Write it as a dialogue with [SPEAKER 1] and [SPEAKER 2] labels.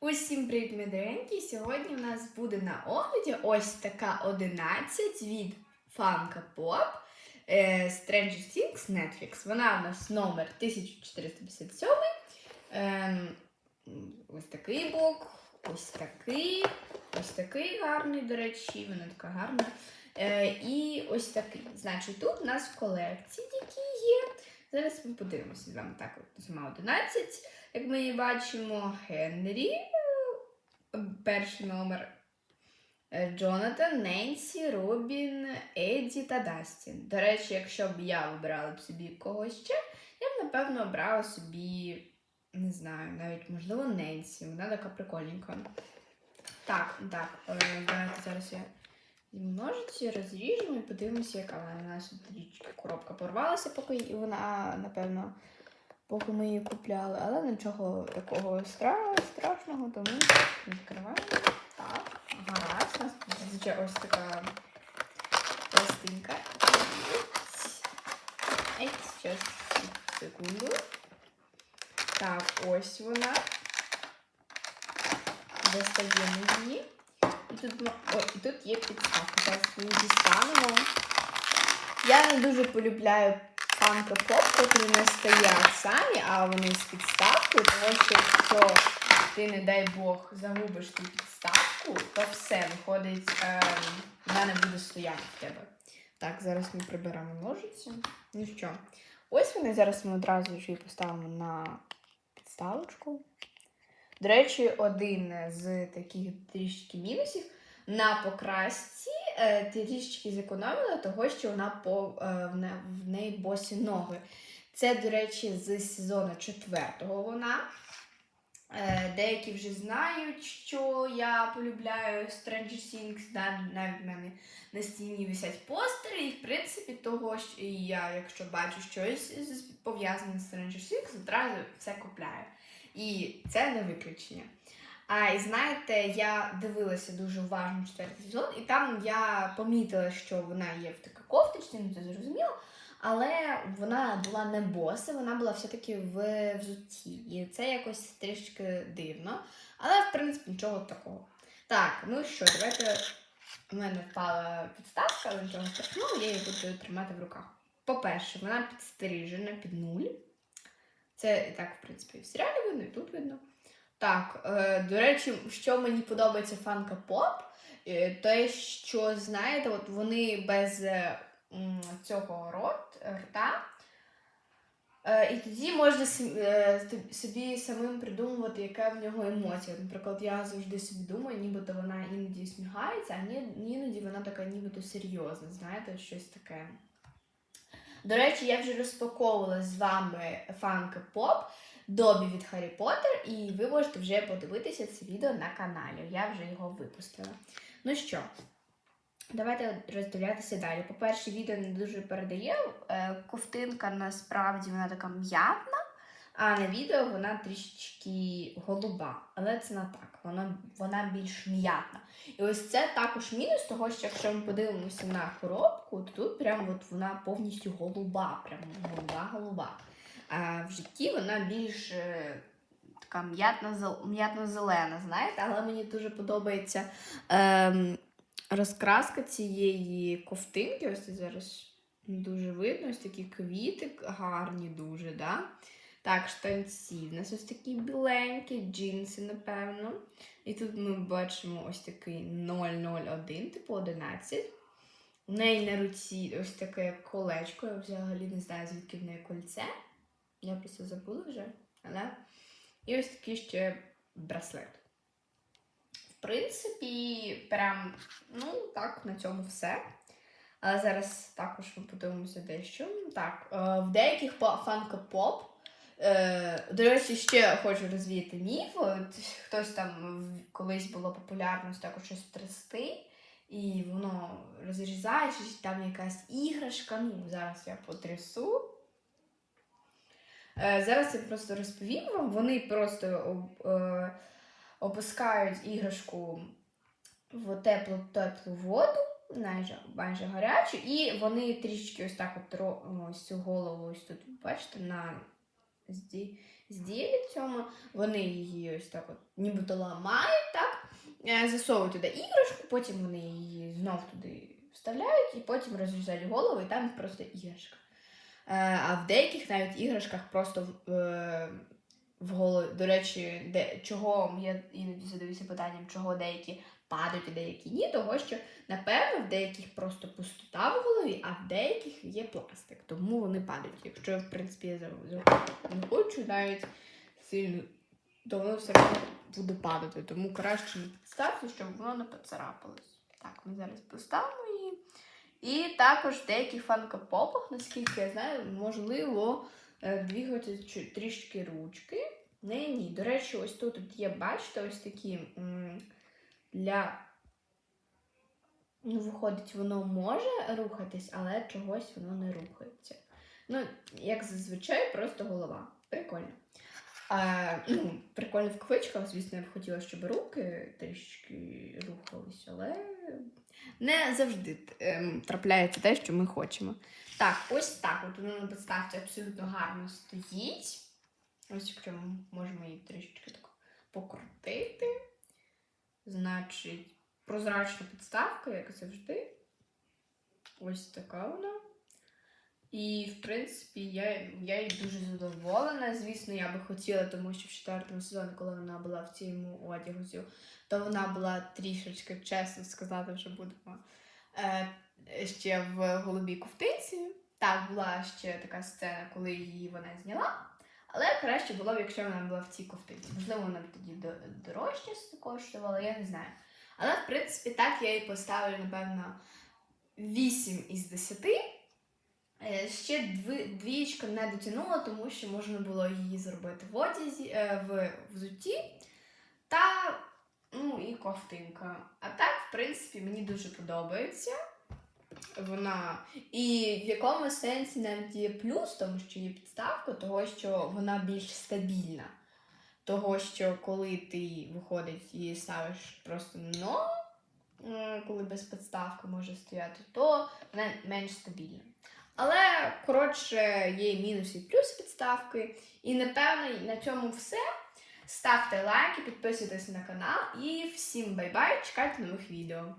[SPEAKER 1] Усім привіт, мої дорогенькі! Сьогодні у нас буде на огляді ось така 11 від Funko Pop е, Stranger Things Netflix. Вона у нас номер 1457. Ем, ось такий бок, ось такий, ось такий гарний, до речі, вона така гарна. Е, і ось такий. Значить, тут у нас в колекції які є. Зараз ми подивимося з вами так, от сама 11. Як ми її бачимо, Генрі, е, перший номер. е, Джонатан, Ненсі, Робін, Еді та Дастін. До речі, якщо б я вибирала б собі когось ще, я б напевно обрала собі, не знаю, навіть можливо Ненсі. Вона така прикольненька. Так, так, е, давайте зараз я візьму ножиці, розріжемо і подивимося, яка вона у нас трішки коробка порвалася, поки і вона, напевно, поки ми її купляли. Але нічого такого страшного, тому відкриваємо. Так, гаразд. У нас зазвичай ось така пластинка. Ей, зараз, секунду. Так, ось вона. Достаємо її. І тут, о, і тут є підставка. Зараз ми дістанемо. Я не дуже полюбляю фанка поп, котрі не стоять самі, а вони з підставкою, тому що якщо ти, не дай Бог, загубиш ту підставку, то все виходить, ем, вона не буде стояти в тебе. Так, зараз ми приберемо ножиці. Ну що, ось вони зараз ми одразу ж її поставимо на підставочку. До речі, один з таких трішки мінусів на покрасці е, трішки зекономила того, що вона по, е, в, неї босі ноги. Це, до речі, з сезону четвертого вона. Е, Деякі вже знають, що я полюбляю Stranger Things, навіть в мене на стіні висять постери, і в принципі того, що я, якщо бачу щось пов'язане з Stranger Things, одразу все купляю. І це не виключення. А і знаєте, я дивилася дуже уважно четвертий сезон, і там я помітила, що вона є в така кофточці, ну це зрозуміло. Але вона була не боса, вона була все-таки в взутті. І це якось трішки дивно. Але, в принципі, нічого такого. Так, ну що, давайте. У мене впала підставка, але нічого страшного, я її буду тримати в руках. По-перше, вона підстрижена під нуль. Це і так, в принципі, в серіалі видно, і тут видно. Так, е, до речі, що мені подобається фанка поп, е, те, що, знаєте, от вони без е, цього рот, рта. Е, і тоді можна собі самим придумувати, яка в нього емоція. Наприклад, я завжди собі думаю, нібито вона іноді сміхається, а ні- іноді вона така нібито серйозна, знаєте, щось таке. До речі, я вже розпаковувала з вами фанки поп Добі від Харрі Поттер, і ви можете вже подивитися це відео на каналі. Я вже його випустила. Ну що, давайте роздивлятися далі. По-перше, відео не дуже передає. Е, Ковтинка насправді вона така м'ятна, а на відео вона трішечки голуба. Але це не так, вона, вона більш м'ятна. І ось це також мінус того, що якщо ми подивимося на коробку, то тут прям от вона повністю голуба, прям голуба-голуба. В житті вона більш така м'ятно-зел- м'ятно-зелена, знаєте, але мені дуже подобається ем, розкраска цієї ковтинки. Ось це зараз дуже видно, ось такі квіти гарні дуже, да? Так, штанці. У нас ось такі біленькі, джинси, напевно. І тут ми бачимо ось такий 001, типу 11. У неї на руці ось таке колечко. Я взагалі не знаю, звідки в неї кольце. Я просто забула вже. Але... І ось такий ще браслет. В принципі, прям, ну, так, на цьому все. Але зараз також ми подивимося дещо. Так, е, в деяких фанка поп. Е, до речі, ще хочу розвіяти міф. Хтось там колись було популярно також щось трясти, і воно розрізає, щось там якась іграшка. Ну, зараз я потрясу. Е, зараз я просто розповім вам. Вони просто е, опускають іграшку в теплу теплу воду, майже, майже гарячу, і вони трішки ось так от ось цю голову ось тут, бачите, на зділі цьому. Вони її ось так от нібито ламають, так? е, Засовують туди іграшку, потім вони її знов туди вставляють і потім розрізають голову, і там просто іграшка. Е, А в деяких навіть іграшках просто в, е, голові. До речі, де, чого я іноді задаюся питанням, чого деякі падають, а деякі ні, того що, напевно, в деяких просто пустота в голові, а в деяких є пластик, тому вони падають. Якщо я, в принципі, я не хочу навіть сильно, то воно все одно буде падати. Тому краще не підставте, щоб воно не поцарапалось. Так, ми зараз поставимо. І також в деяких фанкопопах, наскільки я знаю, можливо е, двігати трішки ручки. Не, ні. До речі, ось тут є, бачите, ось такі для. Ну, виходить, воно може рухатись, але чогось воно не рухається. Ну, як зазвичай, просто голова. Прикольно. А, ну, прикольно в кавичках, звісно, я б хотіла, щоб руки трішки рухались, але не завжди ем, трапляється те, що ми хочемо. Так, ось так. От воно на підставці абсолютно гарно стоїть. Ось якщо ми можемо її трішечки так покрутити. Значить, прозрачна підставка, як завжди. Ось така вона. І, в принципі, я, я їй дуже задоволена. Звісно, я би хотіла, тому що в четвертому сезоні, коли вона була в цьому одягу, то вона була трішечки, чесно сказати, вже будемо е, ще в голубій ковтинці. Так, була ще така сцена, коли її вона зняла. Але краще було б, якщо вона була в цій ковтинці. Можливо, вона б тоді до- дорожче коштувала, я не знаю. Але, в принципі, так я їй поставлю, напевно, 8 із 10. Е, Ще двічка не дотягнула, тому що можна було її зробити в одязі, е, в взутті та ну, і ковтинка. А так, в принципі, мені дуже подобається. Вона і в якому сенсі навіть є плюс, тому що є підставка, того, що вона більш стабільна. Того, що коли ти виходить і ставиш просто ногу, коли без підставки може стояти, то вона менш стабільна. Але, коротше, є і мінус і плюс підставки. І напевно на цьому все. Ставте лайки, підписуйтесь на канал і всім бай-бай, чекайте нових відео.